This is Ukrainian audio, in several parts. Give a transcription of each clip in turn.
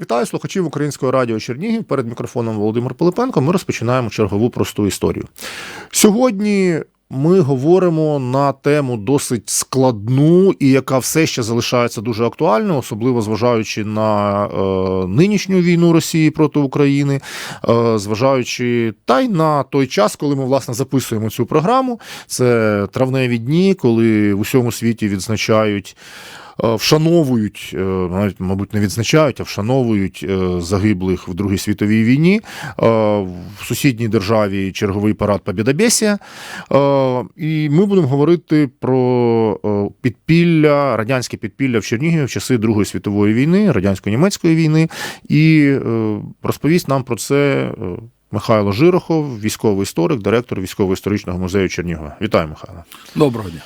Вітаю слухачів Українського радіо Чернігів. Перед мікрофоном Володимир Пилипенко. Ми розпочинаємо чергову просту історію. Сьогодні ми говоримо на тему досить складну і яка все ще залишається дуже актуальною, особливо зважаючи на е, нинішню війну Росії проти України, е, зважаючи та й на той час, коли ми власне записуємо цю програму. Це травневі дні, коли в усьому світі відзначають. Е, Вшановують, е, навіть, мабуть, не відзначають, а вшановують е, загиблих в Другій світовій війні. В сусідній державі черговий парад Побєдобєсія. І ми будемо говорити про підпілля, радянське підпілля в Чернігові в часи Другої світової війни, радянсько-німецької війни. І розповість нам про це Михайло Жирохов, військовий історик, директор військово-історичного музею Чернігова. Вітаю, Михайло. Доброго дня.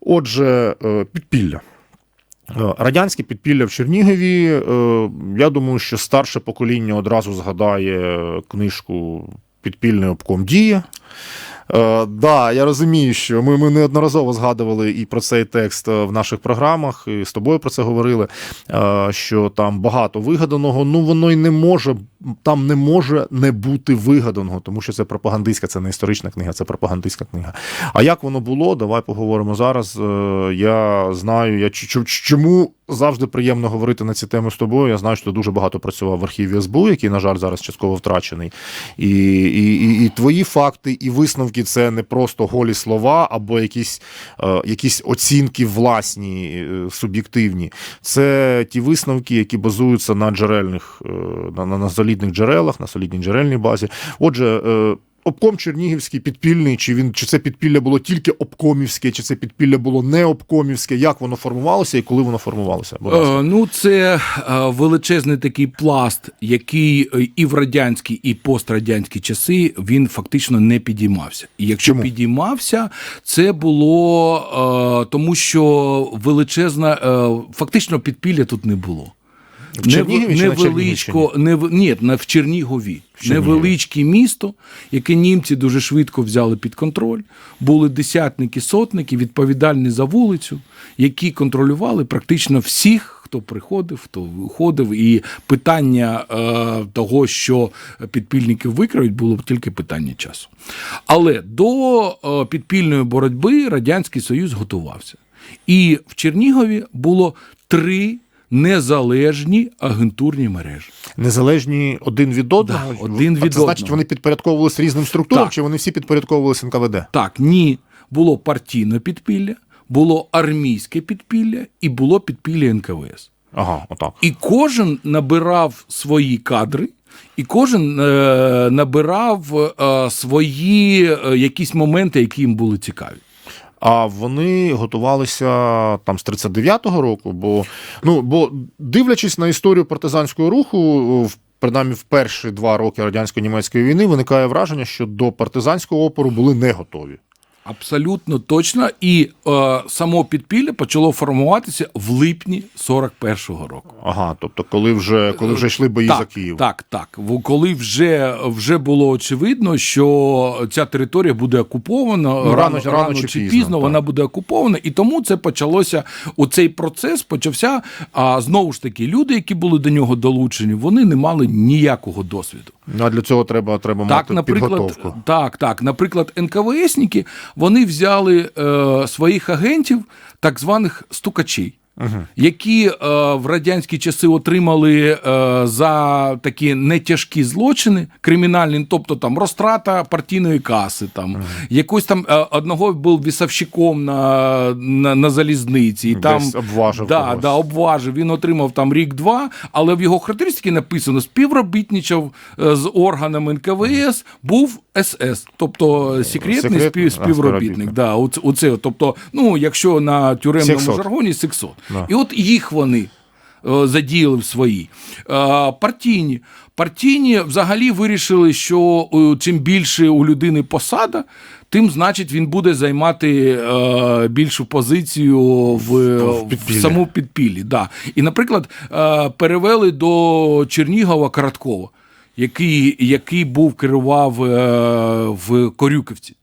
Отже, підпілля. Е, Радянське підпілля в Чернігові. е, Я думаю, що старше покоління одразу згадає книжку Підпільний обком дія. Е, да, я розумію, що ми, ми неодноразово згадували і про цей текст е, в наших програмах, і з тобою про це говорили. Що там багато вигаданого. Ну воно й не може, там не може не бути вигаданого, тому що це пропагандистська, це не історична книга, це пропагандистська книга. А як воно було? Давай поговоримо зараз. Е, Я знаю, я чому завжди приємно говорити на ці теми з тобою. Я знаю, що ти дуже багато працював в архіві СБУ, який, на жаль, зараз частково втрачений. І, і, і, і твої факти, і висновки це не просто голі слова або якісь, е, якісь оцінки власні, е, суб'єктивні. Це ті висновки, які базуються на джерельних, на, на, на солідних джерелах, на солідній джерельній базі. Отже, е, Обком Чернігівський підпільний, чи він чи це підпілля було тільки обкомівське, чи це підпілля було не обкомівське, як воно формувалося і коли воно формувалося? Е, ну, це е, величезний такий пласт, який е, і в радянські, і пострадянські часи він фактично не підіймався. І якщо Чому? підіймався, це було е, тому, що величезна, е, фактично підпілля тут не було. В Чернігові чи на невеличко, не ні, на в Чернігові. Чернігові. Невеличке місто, яке німці дуже швидко взяли під контроль. Були десятники, сотники, відповідальні за вулицю, які контролювали практично всіх, хто приходив, хто виходив. І питання е, того, що підпільники викрають, було б тільки питання часу. Але до е, підпільної боротьби Радянський Союз готувався. І в Чернігові було три незалежні агентурні мережі. Незалежні один від одного? Да, один А від це значить, вони підпорядковувалися різним структурам, Так. чи вони всі підпорядковувалися НКВД? Так, ні, було партійне підпілля, було армійське підпілля і було підпілля НКВС. Ага, отак. І кожен набирав свої кадри, і кожен е, набирав е, свої е, якісь моменти, які їм були цікаві. А вони готувалися там з 39-го року, бо ну бо дивлячись на історію партизанського руху, в принаймні в перші два роки радянсько-німецької війни виникає враження, що до партизанського опору були не готові. Абсолютно точно. І е, само підпілля почало формуватися в липні 41-го року. Ага, тобто, коли вже коли вже йшли бої так, за Київ. Так, так. В- Коли вже, вже було очевидно, що ця територія буде окупована Ну, рано- рано чи пізно, так. вона буде окупована, і тому це почалося. У цей процес почався. А знову ж таки, люди, які були до нього долучені, вони не мали ніякого досвіду. Ну, а для цього треба, треба Так, мати наприклад, підготовку. так, так, наприклад, НКВСники вони взяли е, своїх агентів, так званих стукачей. Які е, в радянські часи отримали е, за такі нетяжкі злочини кримінальні, тобто там розтрата партійної каси, там якось там е, одного був вісовщиком на, на, на залізниці, і там Десь обважив да, когось. да, обважив. Він отримав там рік-два, але в його характеристики написано: співробітничав е, з органами НКВС, був СС, тобто секретний секретний, спів, співробітник. Да, оце, оце, тобто, ну, якщо на тюремному Сексот. жаргоні сексот. Да. І от їх вони. е, Задіяли в свої Е, партійні. Партійні взагалі вирішили, що е, чим більше у людини посада, тим значить він буде займати більшу позицію в, в, підпіллі. саму підпіллі. Да. І, наприклад, перевели до Чернігова Короткова, який, який був керував в Корюківці.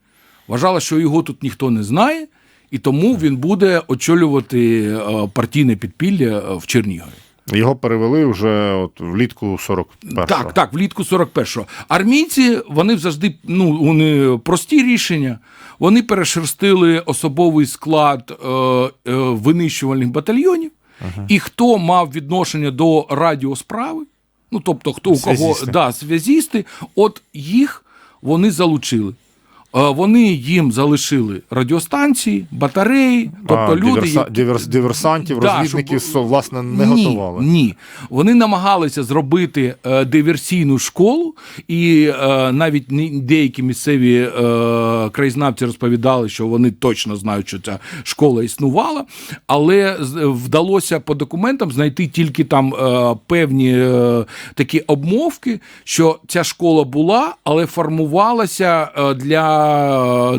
Вважала, що його тут ніхто не знає, і тому він буде очолювати е, партійне підпілля е, в Чернігові. Його перевели вже от влітку 41-го. Так, так, влітку 41-го. Армійці, вони завжди ну, вони прості рішення. Вони перешерстили особовий склад е, е, винищувальних батальйонів, і хто мав відношення до радіосправи, ну тобто, хто у кого да, зв'язісти, от їх вони залучили. Е, Вони їм залишили радіостанції, батареї, тобто а, люди, диверса... диверс... диверсантів, Да, розвідників, щоб- власне, не ні, готували. Ні. Вони намагалися зробити е, диверсійну школу, і е, навіть деякі місцеві е, краєзнавці розповідали, що вони точно знають, що ця школа існувала, але вдалося по документам знайти тільки там е, певні е, такі обмовки, що ця школа була, але формувалася е, для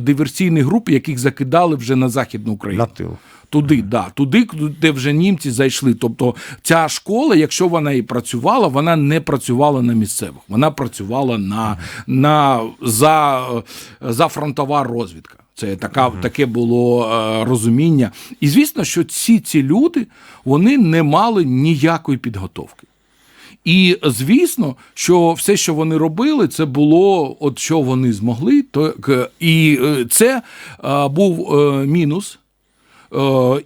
диверсійних груп, яких закидали вже на Західну Україну. На тил. Туди, да, туди, де вже німці зайшли. Тобто ця школа, якщо вона і працювала, вона не працювала на місцевих, вона працювала на, на за, за фронтова розвідка. Це така, таке було е, розуміння. І звісно, що ці, ці люди вони не мали ніякої підготовки. І звісно, що все, що вони робили, це було от що вони змогли. То і е, це е, був е, мінус.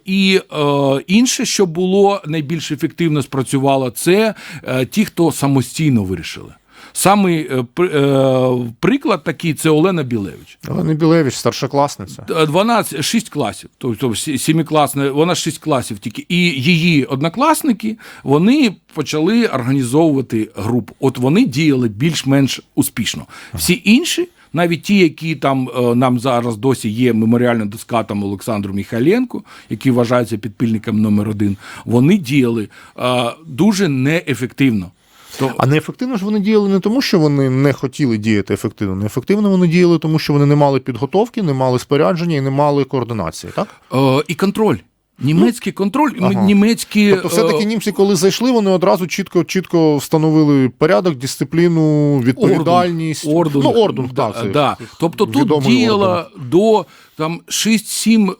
І інше, що було найбільш ефективно спрацювало, це ті, хто самостійно вирішили. Самий е, е, приклад такий це Олена Білевич. Але не Білевич, старшокласниця. Е, 12, 6 класів, тобто сі- сімикласне, вона 6 класів тільки. І її однокласники вони почали організовувати групу. От вони діяли більш-менш успішно. Всі інші, навіть ті, які там нам зараз досі є меморіальна доска там Олександру Міхайленку, який вважається підпільником номер один, вони діяли дуже неефективно. То, А неефективно ж вони діяли не тому, що вони не хотіли діяти ефективно. Неефективно вони діяли, тому що вони не мали підготовки, не мали спорядження і не мали координації. Так? е, і контроль. Німецький контроль, ага. німецькі Тобто, все-таки е, німці, коли зайшли, вони одразу чітко чітко встановили порядок, дисципліну, відповідальність. Ордунг. Ну, ордунг, да, так. Це да. Тобто тут відомий діяло до там 6-7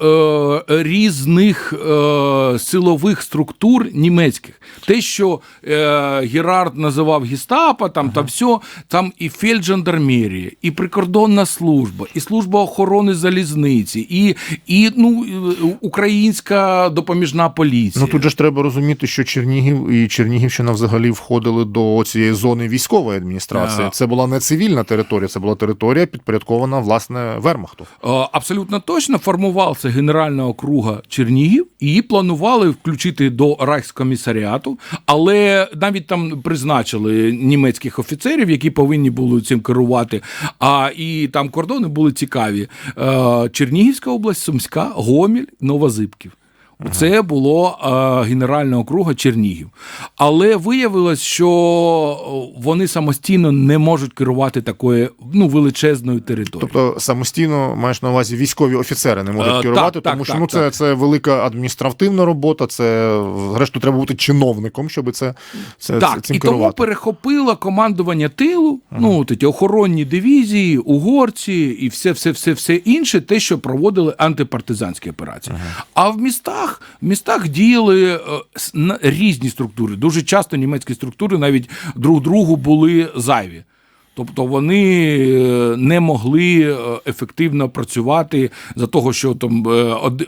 е, різних е, силових структур німецьких. Те, що е, Герард називав гестапо, там та все, там і фельджандармерія, і прикордонна служба, і служба охорони залізниці, і, і ну, е, українська допоміжна поліція. Ну тут же ж треба розуміти, що Чернігів і Чернігівщина взагалі входили до цієї зони військової адміністрації. Так. Це була не цивільна територія, це була територія підпорядкована власне Вермахту. Е, Абсолютно точно формувався Генерального округа Чернігів, її планували включити до Райхскомісаріату, але навіть там призначили німецьких офіцерів, які повинні були цим керувати. А і там кордони були цікаві: Е, Чернігівська область, Сумська, Гоміль, Новозибків. Це було е, Генерального округа Чернігів. Але виявилось, що вони самостійно не можуть керувати такою ну, величезною територією. Тобто самостійно маєш на увазі військові офіцери не можуть Е, керувати, так, тому так, що так, ну це, так. це велика адміністративна робота. Це зрештою треба бути чиновником, щоб це, це Так, цим і тому керувати. перехопило командування тилу, ну от ті охоронні дивізії, угорці і все, все, все, все інше, те, що проводили антипартизанські операції. А в містах, в містах діяли е, різні структури. Дуже часто німецькі структури навіть друг другу були зайві. Тобто вони е, не могли е, ефективно працювати за того, що там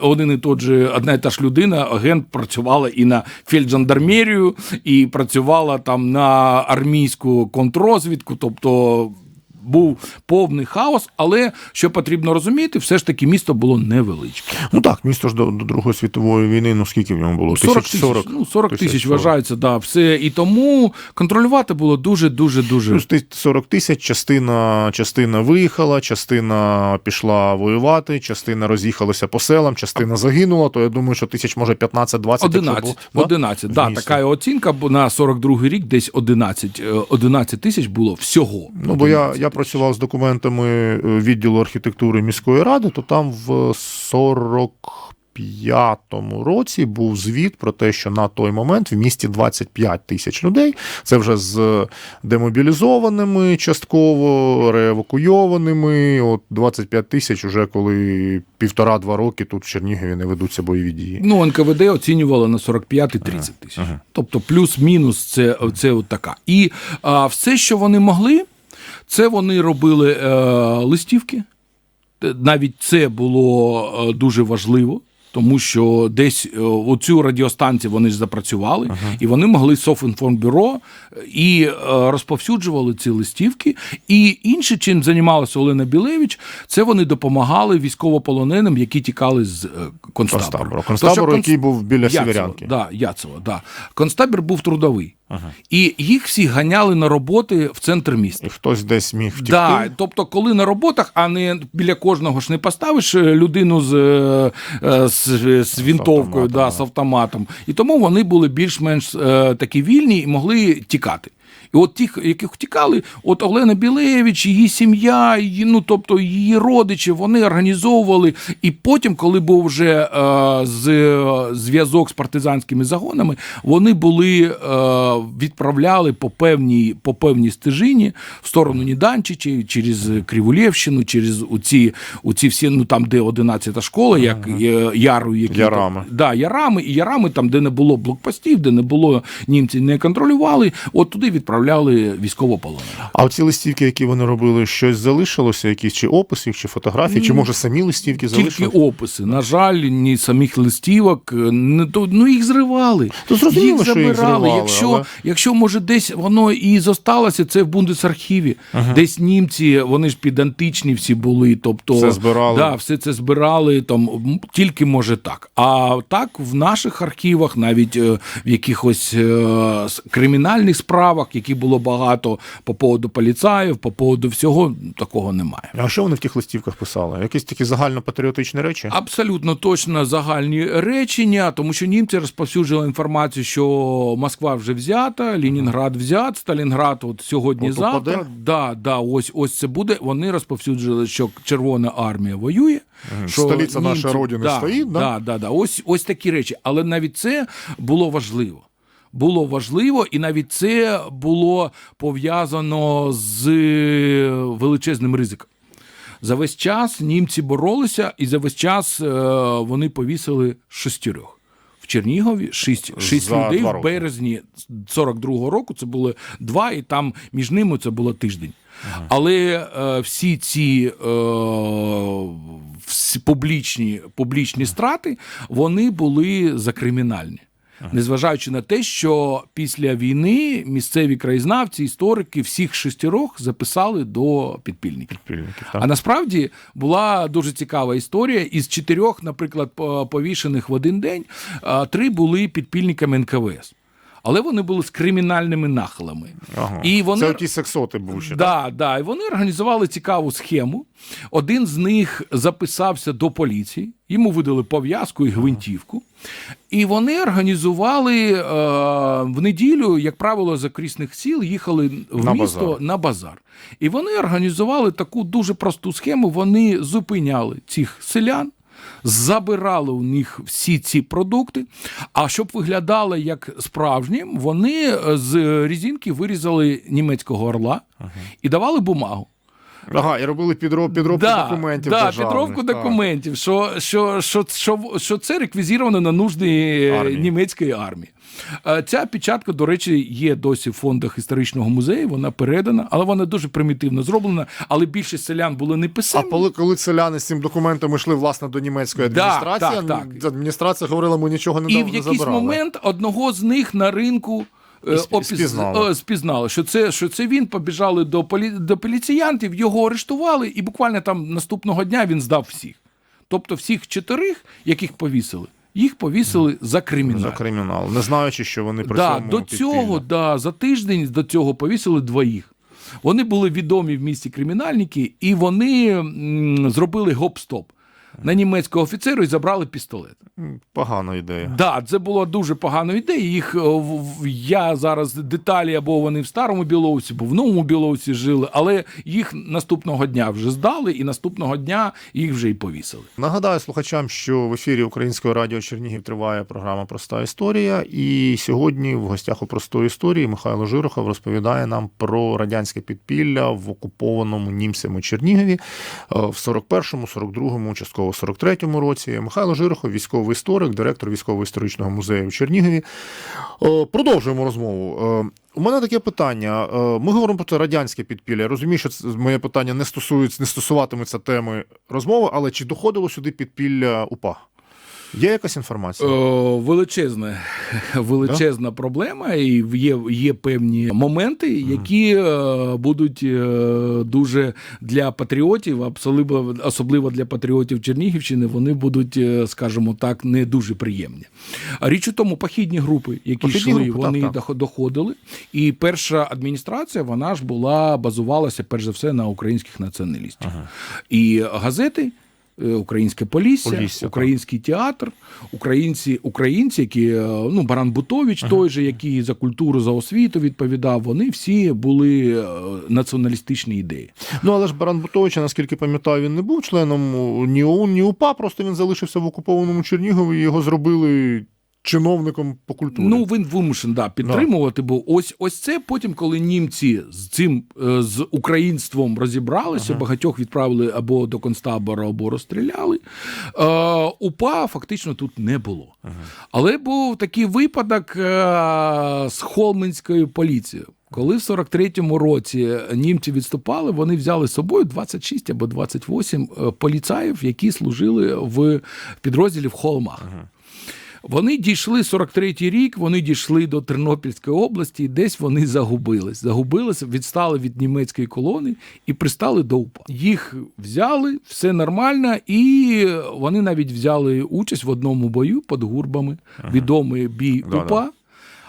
один і тот же, одна і та ж людина, агент працювала і на фельджандармерію, і працювала там на армійську контрозвідку. Тобто був повний хаос, але що потрібно розуміти, все ж таки місто було невеличке. Ну так, місто ж до, до Другої світової війни, ну скільки в ньому було? 40 тисяч, 40, ну, 40 тисяч, 40. вважається, да, все. І тому контролювати було дуже, дуже, дуже. Плюс 40 тисяч, частина, частина виїхала, частина пішла воювати, частина роз'їхалася по селам, частина загинула, то я думаю, що тисяч, може, 15-20. якщо 11, було, 11, В да, місті. така оцінка, бо на 42 рік десь 11, е, 11 тисяч було всього. Ну, бо я, я працював з документами е, відділу архітектури міської ради, то там в 45 25-му році був звіт про те, що на той момент в місті 25 тисяч людей. Це вже з демобілізованими, частково реевакуйованими. От 25 тисяч, уже коли півтора-два роки тут в Чернігові не ведуться бойові дії. Ну, НКВД оцінювало на 45 і 30 тисяч. Тобто плюс-мінус це, це от така. І а, все, що вони могли, це вони робили е, листівки. Навіть це було е, дуже важливо. Тому що десь е, оцю радіостанцію вони ж запрацювали, і вони могли Софінформбюро і е, розповсюджували ці листівки. І інше, чим займалася Олена Білевич, це вони допомагали військовополоненим, які тікали з концтабору. Концтабору. То, що конц- який був біля Яцево, Сєвєрянки. Да, Яцево, да. Концтабір був трудовий. І їх всі ганяли на роботи в центр міста. І хтось десь міг втікти. Да, тобто, коли на роботах, а не біля кожного ж не поставиш е, людину з, е, е, з, з вінтовкою, автоматом, да, да. з автоматом. І тому вони були більш-менш е, такі вільні і могли тікати. І от тих, яких втікали, от Олена Білевич, її сім'я, її, ну тобто її родичі, вони організовували. І потім, коли був вже е, з, зв'язок з партизанськими загонами, вони були е, відправляли по певній, по певній стежині в сторону Ніданчичі, через Кривулєвщину, через оці, оці всі, ну там, де 11-та школа, як е, Яру, які Ярами. Да, ярами, і ярами, там, де не було блокпостів, де не було німці не контролювали, от туди відправляли військовополонених. А оці листівки, які вони робили, щось залишилося, якісь чи опис їх, чи фотографії, чи може самі листівки Тільки залишилися? описи. На жаль, ні самих листівок, е, не то ну їх зривали. То зрозуміло, що їх зривали, якщо, але- якщо може десь воно і зосталося, це в Бундесархіві. Десь німці, вони ж підантичні всі були. Тобто Все збирали. Да, все це збирали там тільки може так. А так в наших архівах, навіть е, в якихось е, кримінальних справах, які було багато по поводу поліцаїв, по поводу всього, такого немає. А що вони в тих листівках писали? Якісь такі загальнопатріотичні речі? Абсолютно точно загальні речення, тому що німці розповсюджували інформацію, що Москва вже взята, Ленінград взят, Сталінград от сьогодні завтра. Да, да, ось ось це буде. Вони розповсюджували, що Червона армія воює. Що Столиця нашої родини да, стоїть, да? Да, да, да. Ось, ось такі речі. Але навіть це було важливо. Було важливо, і навіть це було пов'язано з е, величезним ризиком. За весь час німці боролися, і за весь час е, вони повісили шестерьох. В Чернігові шість, шість людей в березні 42-го року. Це було два, і там між ними це було тиждень. Але е, всі ці е, всі публічні, публічні страти вони були закримінальні. Незважаючи на те, що після війни місцеві краєзнавці, історики всіх шестерох записали до підпільників. Підпільників, А насправді була дуже цікава історія. Із чотирьох, наприклад, повішених в один день, три були підпільниками НКВС. Але вони були з кримінальними нахилами. Ага. І вони... Це оті сексоти був ще. так? Да, да, і вони організували цікаву схему. Один з них записався до поліції, йому видали пов'язку і гвинтівку. І вони організували е, в неділю, як правило, з окрісних сіл їхали в На місто базар. на базар. І вони організували таку дуже просту схему. Вони зупиняли цих селян. Забирали у них всі ці продукти. А щоб виглядали як справжні, вони е, з різинки вирізали німецького орла і давали бумагу. Ага, і робили підроб, підробку документів. Да, підробку так. документів, що, що, що, що, що це реквізировано на нужди е, Армії. німецької армії. Е, Ця печатка, до речі, є досі в фондах історичного музею, вона передана, але вона дуже примітивно зроблена. Але більшість селян були не А коли, коли селяни з цим документом йшли власне до німецької Да, адміністрації, так, так. адміністрація говорила, ми нічого не, І дав- в якийсь забирали. момент одного з них на ринку. Е, І сп- опіз- спізнали. е, спізнали, що це, що це він побіжали до, полі, до поліціянтів, його арештували, і буквально там наступного дня він здав всіх. Тобто всіх чотирих, яких повісили, їх повісили за кримінал. За кримінал, не знаючи, що вони при Да, цьому до підпільно. цього, да, за тиждень до цього повісили двоїх. Вони були відомі в місті кримінальники, і вони м, зробили гоп-стоп на німецького офіцера і забрали пістолет. Погана ідея. Да, це була дуже погана ідея. Їх е, в- в- я зараз деталі або вони в старому Білоусі, або в новому Білоусі жили, але їх наступного дня вже здали, і наступного дня їх вже і повісили. Нагадаю слухачам, що в ефірі Українського радіо Чернігів триває програма Проста історія. І сьогодні в гостях у простої історії Михайло Жирохов розповідає нам про радянське підпілля в окупованому німцями Чернігові е, в 41-му, 42-му, частково 43-му році. Михайло Жирохов, військовий історик, директор військово-історичного музею в Чернігові. Е, Продовжуємо розмову. Е, У мене таке питання. Е, Ми говоримо про радянське підпілля. Я розумію, що це моє питання не стосується, не стосуватиметься теми розмови, але чи доходило сюди підпілля УПА? Є якась інформація? Е, величезна, величезна проблема, і є, є певні моменти, які е, будуть е, дуже для патріотів, особливо, особливо для патріотів Чернігівщини, вони будуть, скажімо так, не дуже приємні. Річ у тому, похідні групи, які Похідні йшли, групи, вони так, так. доходили. І перша адміністрація, вона ж була базувалася перш за все на українських націоналістів. І газети. Е, Українське Полісся, Полісся, так. Український театр, українці, українці, які е, ну Баран Бутович, той же, який за культуру, за освіту відповідав, вони всі були е, націоналістичні ідеї. Ну але ж Баран Бутовича, наскільки пам'ятаю, він не був членом ні ОУН, ні УПА, просто він залишився в окупованому Чернігові його зробили чиновником по культурі. Ну він вимушен да, підтримувати, бо ось ось це потім, коли німці з цим е, з українством розібралися, багатьох відправили або до концтабора, або розстріляли. Е, УПА фактично тут не було. Але був такий випадок е, з Холменською поліцією. Коли в 43-му році німці відступали, вони взяли з собою 26 або 28 е, поліцаїв, які служили в підрозділі в Холмах. Вони дійшли 43-й рік, вони дійшли до Тернопільської області, і десь вони загубились. Загубилися, відстали від німецької колони і пристали до УПА. Їх взяли, все нормально, і вони навіть взяли участь в одному бою під гурбами. Відомий бій Да-да. УПА.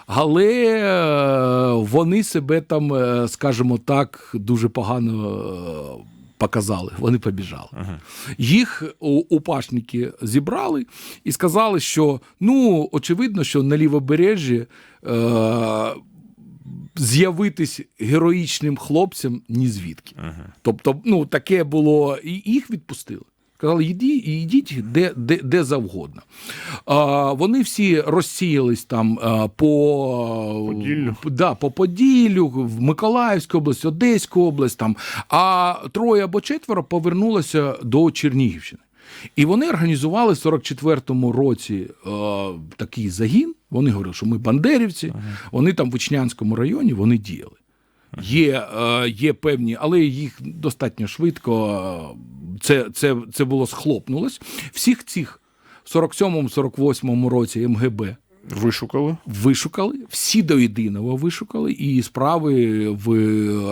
Але е, вони себе там, е, скажімо так, дуже погано е, показали. Вони побіжали. Їх у- упашники зібрали і сказали, що ну, очевидно, що на лівобережжі е, з'явитись героїчним хлопцям ні звідки. Тобто, ну, таке було, і їх відпустили. Казали, йди, йдіть де, де, де завгодно. А, вони всі розсіялись там а, по Поділлю. Да, по Поділлю, в Миколаївську область, Одеську область, там, а троє або четверо повернулося до Чернігівщини. І вони організували в 44-му році е, такий загін. Вони говорили, що ми бандерівці, вони там в Учнянському районі вони діяли. Є, е, є певні, але їх достатньо швидко е, це, це, це було схлопнулось. Всіх цих в 47-48 році МГБ Вишукали. вишукали, всі до єдиного вишукали, і справи в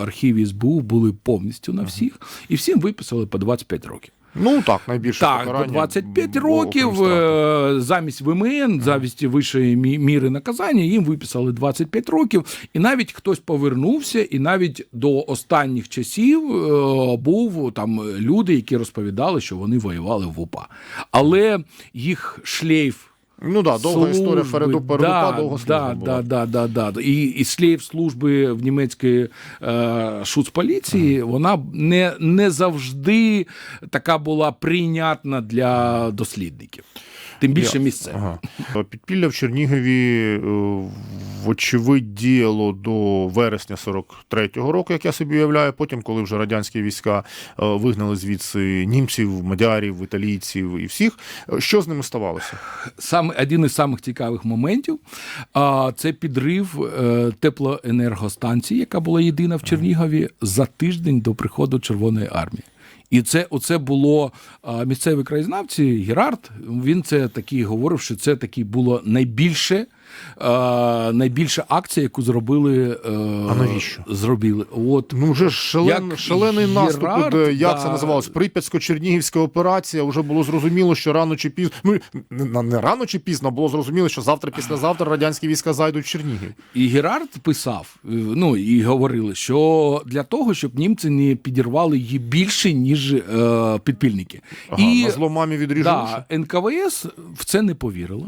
архіві СБУ були повністю на всіх, і всім виписали по 25 років. Ну так, найбільше Так, покарання Так, 25 років е, замість ВМН, замість вищої мі- міри наказання, їм виписали 25 років. І навіть хтось повернувся, і навіть до останніх часів е, був там люди, які розповідали, що вони воювали в УПА. Але їх шлейф. Ну да, довга історія служби, Фереду Передука, да, довго да, була. да, да, да, да. І, і слів служби в німецької е, шуцполіції, вона не, не завжди така була прийнятна для дослідників. Тим більше місцевих. Ага. Підпілля в Чернігові, е, вочевидь, діяло до вересня 43-го року, як я собі уявляю. Потім, коли вже радянські війська е, вигнали звідси німців, мадярів, італійців і всіх, е, що з ними ставалося? Саме один із самих цікавих моментів це підрив е, теплоенергостанції, яка була єдина в Чернігові за тиждень до приходу Червоної армії. І це оце було місцеві краєзнавці Герард. Він це такий говорив, що це такі було найбільше найбільша акція, яку зробили. е, А навіщо? Зробили. От Ну, вже шален, Як шалений наступ, Герард, де, як да. це називалось? Прип'ятсько-чернігівська операція. Вже було зрозуміло, що рано чи пізно. Ну, не, не рано чи пізно, було зрозуміло, що завтра, післязавтра радянські війська зайдуть в Чернігів. І Герард писав, е, ну і говорили, що для того, щоб німці не підірвали її більше, ніж е, підпільники. Ага, і на зло мамі відріжу. да, НКВС в це не повірило.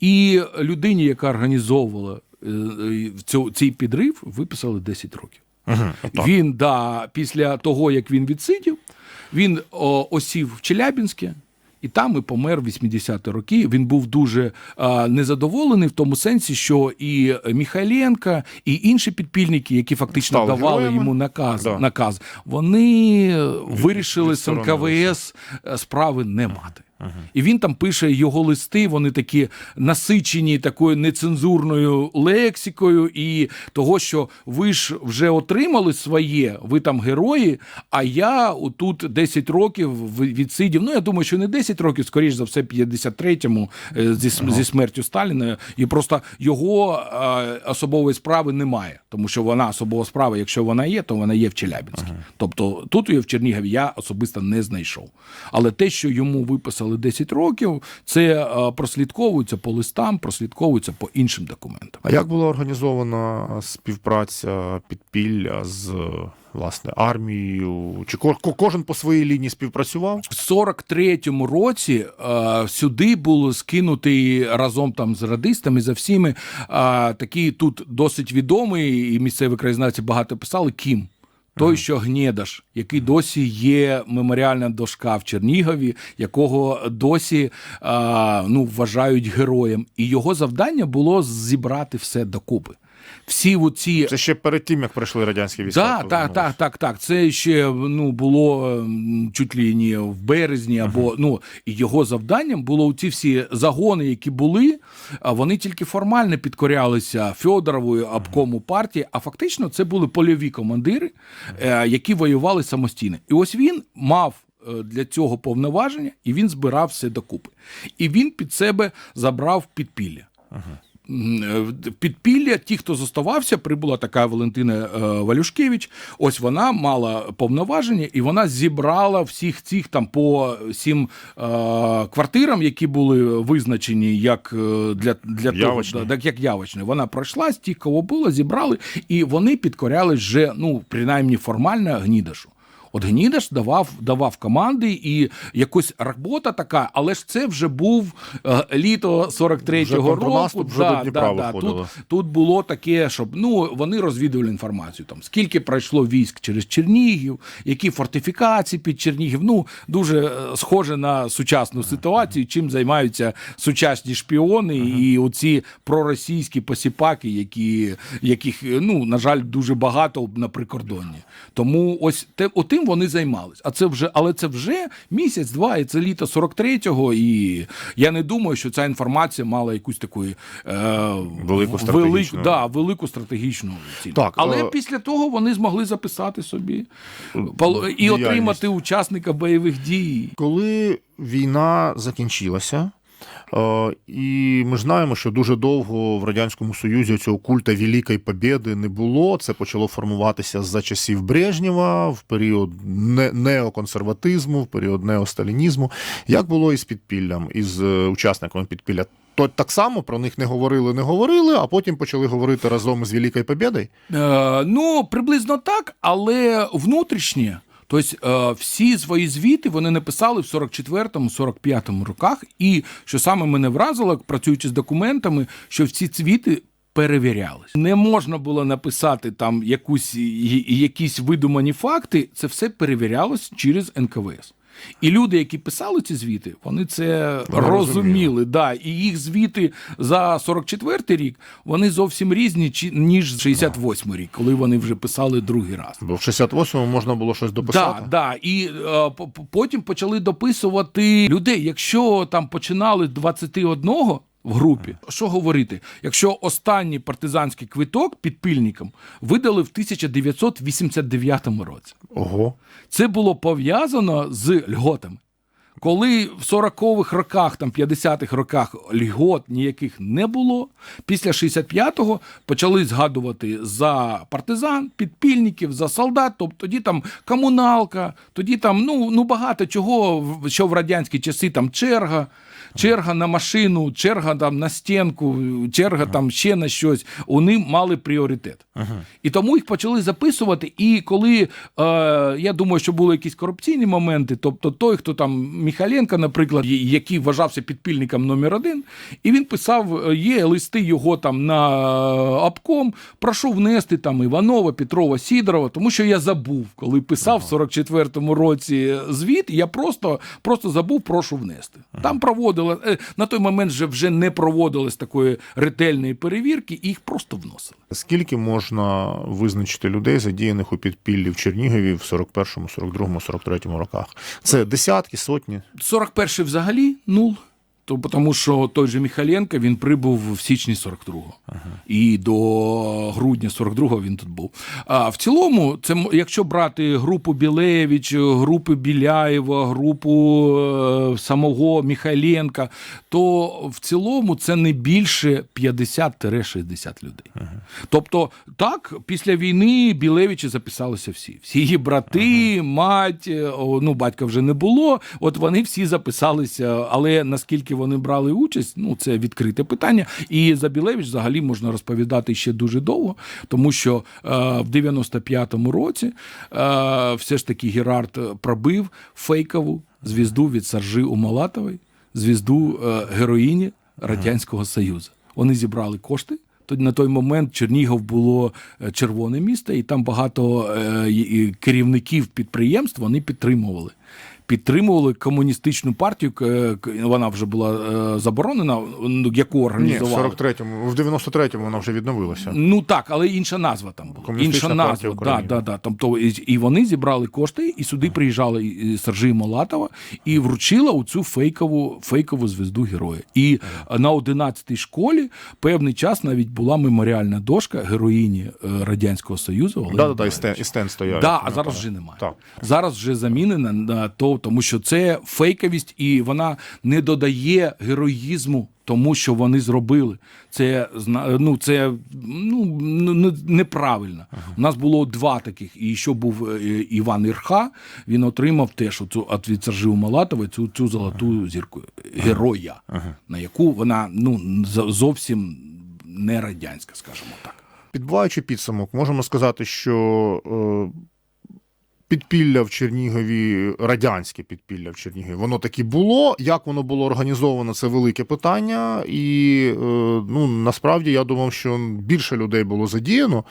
І людині, яка організовувала е, е, цей підрив, виписали 10 років. Він да, після того, як він відсидів, він о, осів в Челябінське. І там і помер в 80-ті роки. Він був дуже а, незадоволений в тому сенсі, що і Міхайленка, і інші підпільники, які фактично Стали давали героями. йому наказ, Да. наказ, вони е, вирішили з. НКВС е, справи не мати. І він там пише його листи, вони такі насичені такою нецензурною лексикою, і того, що ви ж вже отримали своє, ви там герої, а я тут 10 років відсидів. Ну, я думаю, що не 10 років, скоріш за все, 53-му е, зі, зі смертю Сталіна. І просто його е, особової справи немає, тому що вона особова справа, якщо вона є, то вона є в Челябінській. Тобто тут її в Чернігові я особисто не знайшов. Але те, що йому виписали 10 років, це е, прослідковується по листам, прослідковується по іншим документам. А як була організована співпраця підпілля з власне армією? Чи ко- ко- кожен по своїй лінії співпрацював? В 43-му році е, сюди було скинутий разом там з радистами, за всіми, е, такий тут досить відомий, і місцеві краєзнавці багато писали Кім. Той, що Гнєдаш, який досі є меморіальна дошка в Чернігові, якого досі ну, вважають героєм. І його завдання було зібрати все докупи. Всі ці Це ще перед тим, як прийшли радянські війська. так, так, так, так, так. Це ще ну було ем, чуть ли не в березні, або ну і його завданням було ці всі загони, які були, вони тільки формально підкорялися Федоровою обкому партії, а фактично це були польові командири, е, які воювали самостійно. І ось він мав. е, Для цього повноваження, і він збирав все докупи. І він під себе забрав підпілля. В Підпілля, ті, хто зоставався, прибула така Валентина е, Валюшкевич. Ось вона мала повноваження, і вона зібрала всіх цих там по сім е, квартирам, які були визначені як е, для, для Явочні. да, так як явочні. Вона пройшла з тих, кого було, зібрали, і вони підкорялись вже, ну, принаймні формально Гнідашу. От Гнідаш давав, давав команди, і якось робота така, але ж це вже був е, літо 43-го Вже року. вже до Дніпра виходило. Тут, тут було таке, щоб ну вони розвідували інформацію. Там скільки пройшло військ через Чернігів, які фортифікації під Чернігів. Ну дуже е, схоже на сучасну ситуацію, чим займаються сучасні шпіони і оці проросійські посіпаки, які яких е, ну на жаль дуже багато на прикордонні. Тому ось те отим вони займались. А це вже, але це вже місяць-два, і це літо 43-го. І я не думаю, що ця інформація мала якусь таку е, Велику стратегічну. да, велику стратегічну ціль. Так, Але е, після того вони змогли записати собі пол- і отримати учасника бойових дій. Коли війна закінчилася, і ми знаємо, що дуже довго в Радянському Союзі цього культа Великої Побєди не було. Це почало формуватися за часів Брежнєва, в період не- неоконсерватизму, в період неосталінізму. Як було із підпіллям, із е, учасниками підпілля? То так само про них не говорили, не говорили, а потім почали говорити разом із Великою Побєдою? Е, ну, приблизно так, але внутрішнє. Тобто всі свої звіти вони написали в 44-45 роках. І що саме мене вразило, працюючи з документами, що всі звіти перевірялись. Не можна було написати там якусь, якісь видумані факти, це все перевірялось через НКВС. І люди, які писали ці звіти, вони це Вони розуміли. Да, і їх звіти за 44-й рік вони зовсім різні, ніж 68-й рік, коли вони вже писали другий раз. Бо в 68-му можна було щось дописати. Так, да, і е, по- по- потім почали дописувати людей. Якщо там починали з 21 в групі, що говорити? Якщо останній партизанський квиток підпільникам видали в 1989 році. Ого. Це було пов'язано з льготами. Коли в 40-х роках, там 50-х роках льгот ніяких не було, після 65-го почали згадувати за партизан, підпільників, за солдат. Тобто тоді там комуналка, тоді там ну, ну багато чого, що в радянські часи там черга. Черга на машину, черга там на стінку, черга там ще на щось. Вони мали пріоритет. І тому їх почали записувати. І коли е, я думаю, що були якісь корупційні моменти, тобто той, хто там Міхаленко, наприклад, який вважався підпільником номер один, і він писав: е, є листи його там на е, обком, прошу внести там Іванова, Петрова, Сідорова, тому що я забув, коли писав в 44-му році звіт, я просто, просто забув, прошу внести. Там проводили е, на той момент вже, вже не проводилось такої ретельної перевірки, і їх просто вносили. Скільки можна визначити людей, задіяних у підпіллі в Чернігові в 41-му, 42-му, 43-му роках? Це десятки, сотні. 41-й взагалі нул. То, тому що той же Міхаленко він прибув в січні 42-го. І до грудня 42-го він тут був. А в цілому, це якщо брати групу Білевич, групу Біляєва, групу е, самого Міхайленка, то в цілому це не більше 50-60 людей. Тобто, так, після війни Білевичі записалися всі. Всі її брати, мать, е, ну батька вже не було. От вони всі записалися, але наскільки вони брали участь, ну це відкрите питання. І за Білевич взагалі можна розповідати ще дуже довго, тому що е, в 95-му році е, все ж таки Герард пробив фейкову звізду від Саржи Умалатової, звізду е, героїні Радянського Союзу. Вони зібрали кошти. Тоді на той момент Чернігов було е, червоне місто, і там багато е, керівників підприємств вони підтримували. Підтримували комуністичну партію. Вона вже була е, заборонена, ну, яку Ні, в організували. 43-му, в 93-му вона вже відновилася. Ну так, але інша назва там була. Інша назва. Да, да, да. Тобто, і, і вони зібрали кошти, і сюди приїжджали Сержій Молатова і вручила оцю фейкову, фейкову звезду героя. І на 11-й школі певний час навіть була меморіальна дошка героїні е, Радянського Союзу. Да, да, да, і стен, і стен стояв. Да, а зараз вже немає. Так. Зараз вже замінена на то, тому що це фейковість, і вона не додає героїзму тому, що вони зробили. Це ну, це ну, не- неправильно. У нас було два таких. І що був е, Іван Ірха, він отримав теж оцю від Сержі Малатова цю, цю золоту зірку героя, на яку вона ну, зовсім не радянська, скажімо так. Підбиваючи підсумок, можемо сказати, що е, підпілля в Чернігові, радянське підпілля в Чернігові, воно таки було. Як воно було організовано, це велике питання. І е, ну, насправді я думав, що більше людей було задіяно.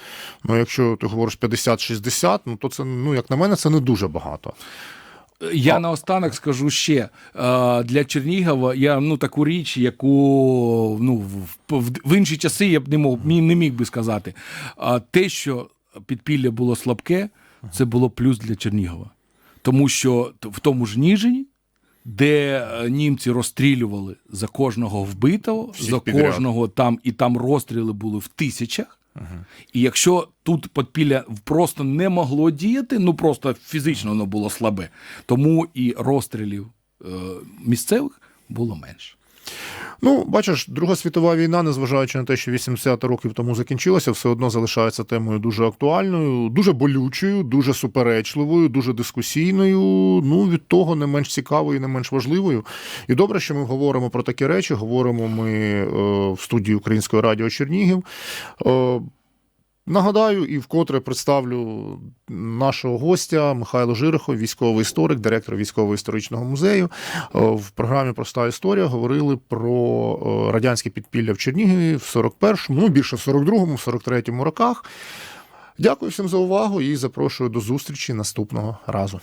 Ну, якщо ти говориш 50-60, ну то це, ну, як на мене, це не дуже багато. Я наостанок скажу ще е, для Чернігова я ну таку річ, яку ну в, інші часи я б не мог не міг би сказати. А те, що підпілля було слабке, це було плюс для Чернігова, тому що в тому ж Ніжині. Де е, німці розстрілювали за кожного вбитого, Всіх за підряд. кожного там і там розстріли були в тисячах. І якщо тут подпілля просто не могло діяти, ну просто фізично воно було слабе, тому і розстрілів е, місцевих було менше. Ну, бачиш, Друга світова війна, незважаючи на те, що 80 років тому закінчилася, все одно залишається темою дуже актуальною, дуже болючою, дуже суперечливою, дуже дискусійною. Ну, від того не менш цікавою, не менш важливою. І добре, що ми говоримо про такі речі. Говоримо ми е, в студії Українського радіо Чернігів. Е, Нагадаю і вкотре представлю нашого гостя Михайло Жирихов, військовий історик, директор військово-історичного музею. Е, В програмі Проста історія говорили про е, радянське підпілля в Чернігові в 41-му, ну більше в 42-му, 43-му роках. Дякую всім за увагу і запрошую до зустрічі наступного разу.